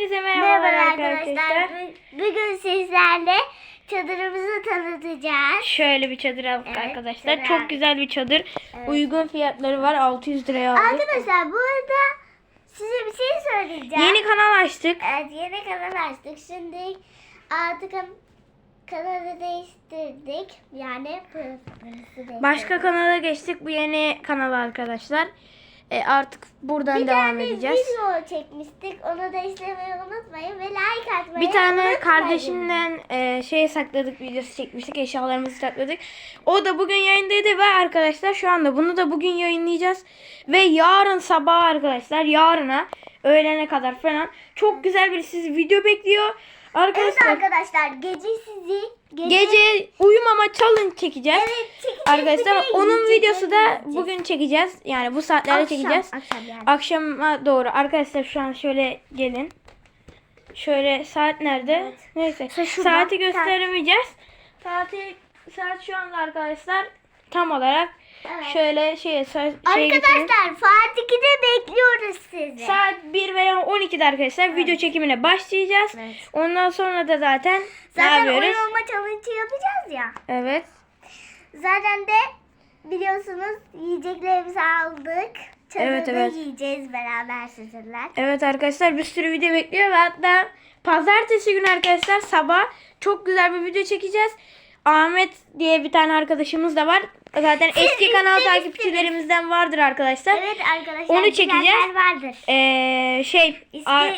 Hepinize merhabalar Merhaba arkadaşlar. arkadaşlar. Bu- Bugün sizlerle çadırımızı tanıtacağız. Şöyle bir çadır aldık Evet, arkadaşlar. çadır Çok güzel bir çadır. Evet. Uygun fiyatları var. 600 liraya aldık. Arkadaşlar bu arada size bir şey söyleyeceğim. Yeni kanal açtık. Evet yeni kanal açtık. Şimdi artık kan- kanalı değiştirdik. Yani. Başka kanala geçtik. Bu yeni kanal arkadaşlar. E, artık buradan bir devam tane edeceğiz. video çekmiştik. Onu da izlemeyi unutmayın ve like atmayı Bir tane unutmayın. kardeşimden e, şey sakladık videosu çekmiştik. Eşyalarımızı sakladık. O da bugün yayındaydı ve arkadaşlar şu anda bunu da bugün yayınlayacağız. Ve yarın sabah arkadaşlar yarına öğlene kadar falan çok güzel bir sizi video bekliyor. Evet Arkadaşlar arkadaşlar gece sizi gece uyumama challenge çekeceğiz. Evet, çekeceğiz. Arkadaşlar onun videosu da bugün çekeceğiz. Yani bu saatlerde Akşam, çekeceğiz. akşam yani. Akşama doğru. Arkadaşlar şu an şöyle gelin. Şöyle saat nerede? Evet. Neyse. Şurada. Saati gösteremeyeceğiz. Saati saat şu anda arkadaşlar tam olarak Evet. şöyle şey şey. Arkadaşlar Fatih 2'de bekliyoruz sizi. Saat 1 veya 12'de arkadaşlar video çekimine başlayacağız. Evet. Ondan sonra da zaten, Zaten oyun olma challenge yapacağız ya. Evet. Zaten de biliyorsunuz yiyeceklerimizi aldık. Çadırda Evet, evet. yiyeceğiz beraber sizinle. Evet arkadaşlar bir sürü video bekliyor ve hatta pazartesi günü arkadaşlar sabah çok güzel bir video çekeceğiz. Ahmet diye bir tane arkadaşımız da var. Zaten Siz eski kanal takipçilerimizden vardır arkadaşlar. Evet arkadaşlar. Onu çekeceğiz. vardır. Ee, şey a-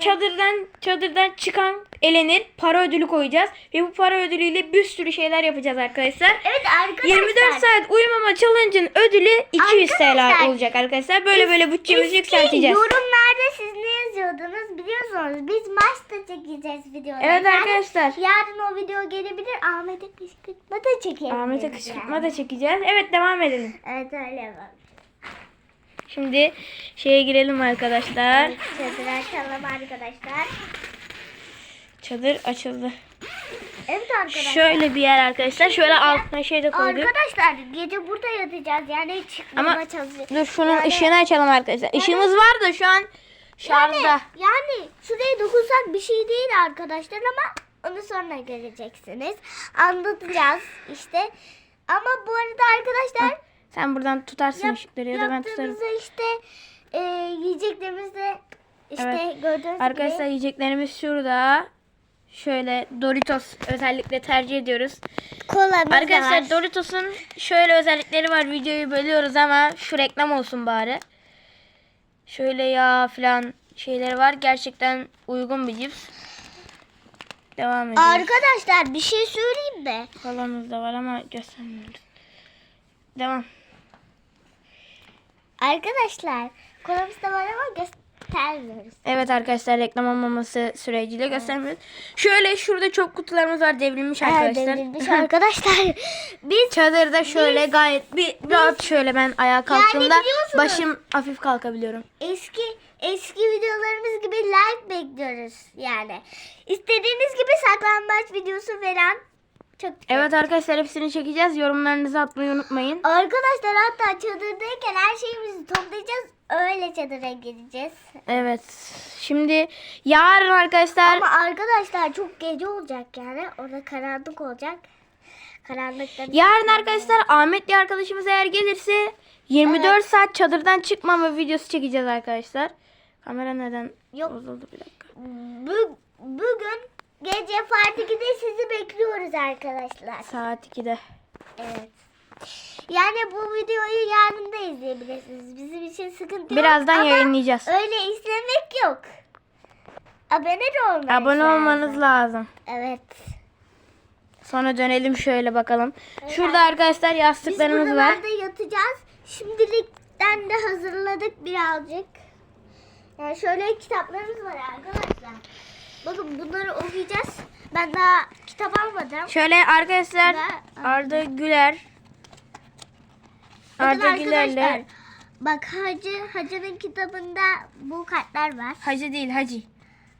çadırdan çadırdan çıkan elenir para ödülü koyacağız ve bu para ödülüyle bir sürü şeyler yapacağız arkadaşlar. Evet arkadaşlar. 24 saat uyumama challenge'ın ödülü 200 Arkadaşlar, TL olacak arkadaşlar. Böyle böyle bütçemizi yükselteceğiz. yorumlarda siz biliyorsunuz. Biz maçta çekeceğiz videoları. Evet Yani arkadaşlar. Yarın o video gelebilir. Ahmet'e kışkırtma da çekebiliriz. Ahmet'e kışkırtma yani. da çekeceğiz. Evet devam edelim. Evet öyle var. Şimdi şeye girelim arkadaşlar. Çadır açalım arkadaşlar. Çadır açıldı. Evet arkadaşlar. Şöyle bir yer arkadaşlar. Şöyle altına şey de koyduk. Arkadaşlar gece burada yatacağız. Yani çıkmama Ama çalışacağız. dur şunun Yani- ışığını açalım arkadaşlar. Işığımız var da şu an şarjda. Yani, yani şuraya dokunsak bir şey değil arkadaşlar ama onu sonra göreceksiniz. Anlatacağız işte. Ama bu arada arkadaşlar Sen buradan tutarsın yap, ışıkları ya da ben tutarım. işte e, yiyeceklerimizde işte Evet. gördüğünüz Arkadaşlar gibi yiyeceklerimiz şurada. Şöyle Doritos özellikle tercih ediyoruz. kolamız Arkadaşlar. Doritos'un şöyle özellikleri var. Videoyu bölüyoruz ama şu reklam olsun bari. Şöyle yağ falan şeyleri var. Gerçekten uygun bir cips. Devam ediyoruz. Arkadaşlar bir şey söyleyeyim mi? Kolamız da var ama göstermiyoruz. Devam. Arkadaşlar kolamız da var ama göstermiyoruz. Evet arkadaşlar reklam olmaması süreciyle göstermiyoruz. Şöyle şurada çok kutularımız var devrilmiş arkadaşlar. Devrilmiş arkadaşlar. Biz Çadırda şöyle gayet bir rahat şöyle ben ayağa kalktığımda biliyorsunuz- başım hafif kalkabiliyorum. eski eski videolarımız gibi like bekliyoruz yani. İstediğiniz gibi saklambaç videosu veren çok Evet arkadaşlar hepsini çekeceğiz. Yorumlarınızı atmayı unutmayın. Arkadaşlar hatta çadırdayken her şeyimizi toplayacağız. Öyle çadıra gireceğiz. Evet. Şimdi yarın arkadaşlar Ama arkadaşlar çok gece olacak yani. Orada karanlık olacak. Karanlıkta yarın arkadaşlar Ahmet diye arkadaşımız eğer gelirse 24 saat çadırdan çıkmama videosu çekeceğiz arkadaşlar. Kamera neden Yok. bozuldu bir dakika. Bu, bugün gece Part 2'de sizi bekliyoruz arkadaşlar. Saat 2'de. Evet. Yani bu videoyu yarın da izleyebilirsiniz. Bizim için sıkıntı yok. Birazdan ama yayınlayacağız. Öyle izlemek yok. Abone de olmanız Abone lazım. olmanız lazım. Evet. Sonra dönelim şöyle bakalım. Şurada arkadaşlar Biz yastıklarımız var. buralarda yatacağız. Şimdilikten de hazırladık birazcık. Yani şöyle kitaplarımız var arkadaşlar. Bakın bunları okuyacağız. Ben daha kitap almadım. Şöyle arkadaşlar Arda Güler Arda. Güler'le Bak Hacı, Hacı'nın kitabında bu kartlar var. Hacı değil Hacı.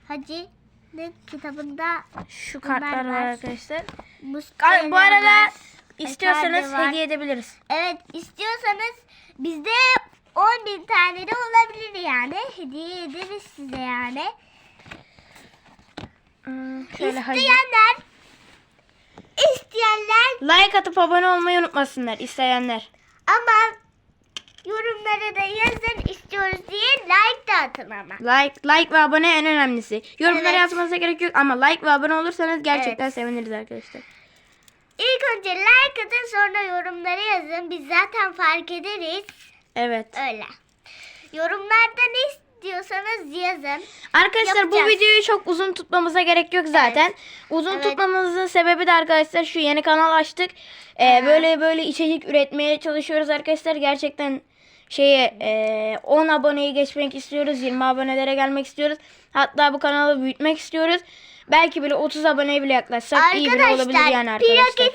Hacı'nın kitabında Şu kartlar var var. arkadaşlar. muskayla Bu arada var. istiyorsanız var. hediye edebiliriz. Evet istiyorsanız bizde 10 bin tane de olabilir yani. Hediye ederiz size yani. Hmm, şöyle hadi. İsteyenler isteyenler Like atıp abone olmayı unutmasınlar isteyenler. ama yorumlara da yazın istiyoruz diye like de atın ama. Like like ve abone en önemlisi. Yorumlara Evet. yazmanıza gerek yok ama like ve abone olursanız gerçekten Evet. seviniriz arkadaşlar. İlk önce like atın sonra yorumlara yazın. Biz zaten fark ederiz. Evet. Öyle. Yorumlarda ne istiyorsanız yazın. Arkadaşlar bu Yapacağız. videoyu çok uzun tutmamıza gerek yok zaten. Uzun Evet. tutmamızın sebebi de arkadaşlar şu yeni kanal açtık. Ee, böyle böyle içerik üretmeye çalışıyoruz arkadaşlar. Gerçekten şeye e, 10 aboneyi geçmek istiyoruz. 20 abonelere gelmek istiyoruz. Hatta bu kanalı büyütmek istiyoruz. Belki bile 30 aboneye bile yaklaşsak iyi bile olabilir yani Arkadaşlar arkadaşlar.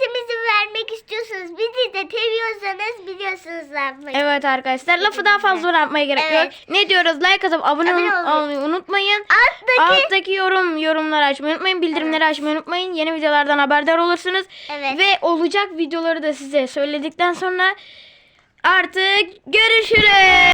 Vermek istiyorsanız bizi de seviyorsanız biliyorsunuz ne yapmayı. Evet arkadaşlar lafı daha fazla uzatmaya gerek Evet. yok. Ne diyoruz? Like atıp abone, Abone ol- olmayı. olmayı unutmayın. Alttaki Alttaki yorum yorumları açmayı unutmayın. Bildirimleri açmayı unutmayın. Yeni videolardan haberdar olursunuz. Evet. Ve olacak videoları da size söyledikten sonra artık görüşürüz.